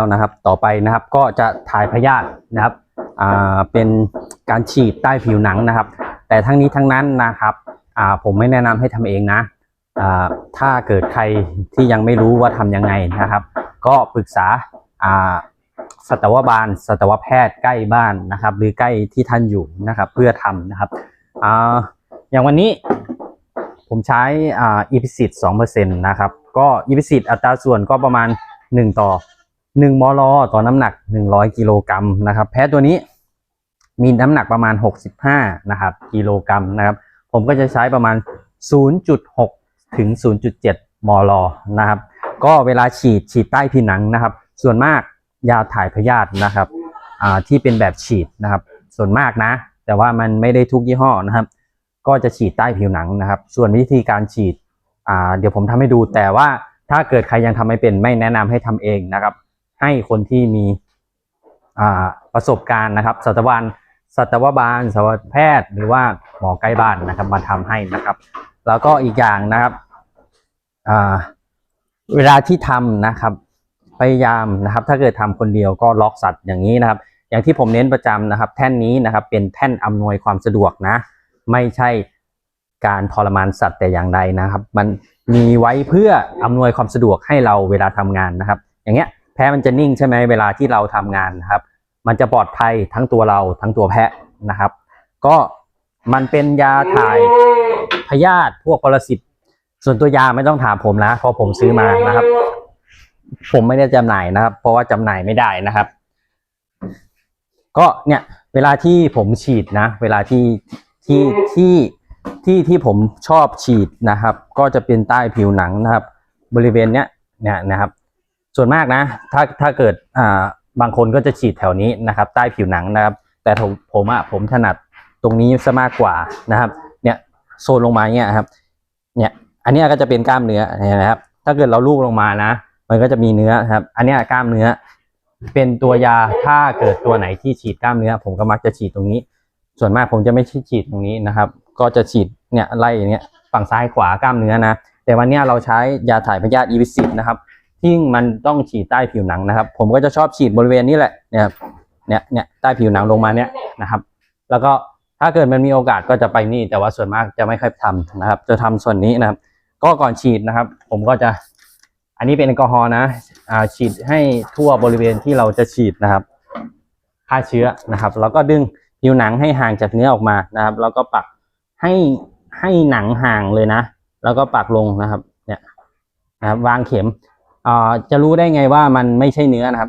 แล้วนะครับ ต่อไปนะครับก็จะถ่ายพยาธินะครับเป็นการฉีดใต้ผิวหนังนะครับ แต่ทั้งนี้ทั้งนั้นนะครับผมไม่แนะนำให้ทำเองนะถ้าเกิดใครที่ยังไม่รู้ว่าทำยังไงนะครับ ก็ปรึกษาสัตวบาลสัตวแพทย์ใกล้บ้านนะครับ หรือใกล้ที่ท่านอยู่นะครับ เพื่อทำนะครับออย่างวันนี้ผมใช้อีพิสิตสองเปอร์เซ็นต์นะครับ ก็อีพิสิตอัตราส่วนก็ประมาณหนึ่งต่อ หนึ่งมลต่อน้ำหนักหนึ่งร้อยกิโลกรัมนะครับ แพ้ตัวนี้มีน้ำหนักประมาณหกสิบห้านะครับ กิโลกรัมนะครับ ผมก็จะใช้ประมาณ 0.6 ถึง 0.7 มลนะครับ ก็เวลาฉีดฉีดใต้ผิวหนังนะครับ ส่วนมากยาถ่ายพยาธินะครับที่เป็นแบบฉีดนะครับ ส่วนมากนะ แต่ว่ามันไม่ได้ทุกยี่ห้อนะครับ ก็จะฉีดใต้ผิวหนังนะครับ ส่วนวิธีการฉีดเดี๋ยวผมทำให้ดู แต่ว่าถ้าเกิดใครยังทำไม่เป็นไม่แนะนำให้ทำเองนะครับ ให้คนที่มีประสบการณ์นะครับสัตวบาลสัตวบาลสัตวแพทย์หรือว่าหมอใกล้บ้านนะครับ มาทำให้นะครับ แล้วก็อีกอย่างนะครับเวลาที่ทำนะครับ พยายามนะครับ ถ้าเกิดทำคนเดียวก็ล็อกสัตว์อย่างนี้นะครับ อย่างที่ผมเน้นประจำนะครับ แท่นนี้นะครับ เป็นแท่นอำนวยความสะดวกนะ ไม่ใช่การทรมานสัตว์แต่อย่างใดนะครับ มันมีไว้เพื่ออำนวยความสะดวกให้เราเวลาทำงานนะครับ อย่างเงี้ยะมันจะนิ่งใช่ไหมเวลาที่เราทำงานครับ มันจะปลอดภัยทั้งตัวเราทั้งตัวแพะนะครับ ก็มันเป็นยาถ่ายพยาธิพวกปรสิตส่วนตัวยาไม่ต้องถามผมนะเพราะผมซื้อมานะครับ ผมไม่ได้จำหน่ายนะครับ เพราะว่าจำหน่ายไม่ได้นะครับ ก็เนี่ยเวลาที่ผมฉีดนะ เวลาที่ที่ที่ที่ที่ผมชอบฉีดนะครับ ก็จะเป็นใต้ผิวหนังนะครับ บริเวณเนี้ยเนี่ยนะครับ ส่วนมากนะ ถ้าถ้าเกิดอ่าบางคนก็จะฉีดแถวนี้นะครับ ใต้ผิวหนังนะครับ แต่ผมผมอะผมถนัดตรงนี้ซะมากกว่านะครับ เนี่ยโซนลงมาเนี่ยครับ เนี่ยอันนี้ก็จะเป็นกล้ามเนื้อเนี่ยนะครับ ถ้าเกิดเราลูบลงมานะ มันก็จะมีเนื้อครับ อันนี้กล้ามเนื้อ เป็นตัวยาถ้าเกิดตัวไหนที่ฉีดกล้ามเนื้อ ผมก็มักจะฉีดตรงนี้ ส่วนมากผมจะไม่ฉีดตรงนี้นะครับ ก็จะฉีดเนี่ยไล่อย่างเงี้ยฝั่งซ้ายขวากล้ามเนื้อนะ แต่วันนี้เราใช้ยาถ่ายพยาธิอีวิสิตนะครับ ที่มันต้องฉีดใต้ผิวหนังนะครับ ผมก็จะชอบฉีดบริเวณนี้แหละเนี่ยเนี่ยเนี่ยใต้ผิวหนังลงมาเนี่ยนะครับ แล้วก็ถ้าเกิดมันมีโอกาสก็จะไปนี่ แต่ว่าส่วนมากจะไม่ค่อยทำนะครับ จะทำส่วนนี้นะครับ ก็ก่อนฉีดนะครับ ผมก็จะ อันนี้เป็นแอลกอฮอล์นะอ่าฉีดให้ทั่วบริเวณที่เราจะฉีดนะครับฆ่าเชื้อนะครับ แล้วก็ดึงผิวหนังให้ห่างจากเนื้อออกมานะครับ แล้วก็ปักให้ให้หนังห่างเลยนะ แล้วก็ปักลงนะครับ เนี่ยนะครับ วางเข็ม จะรู้ได้ไงว่ามันไม่ใช่เนื้อนะครับ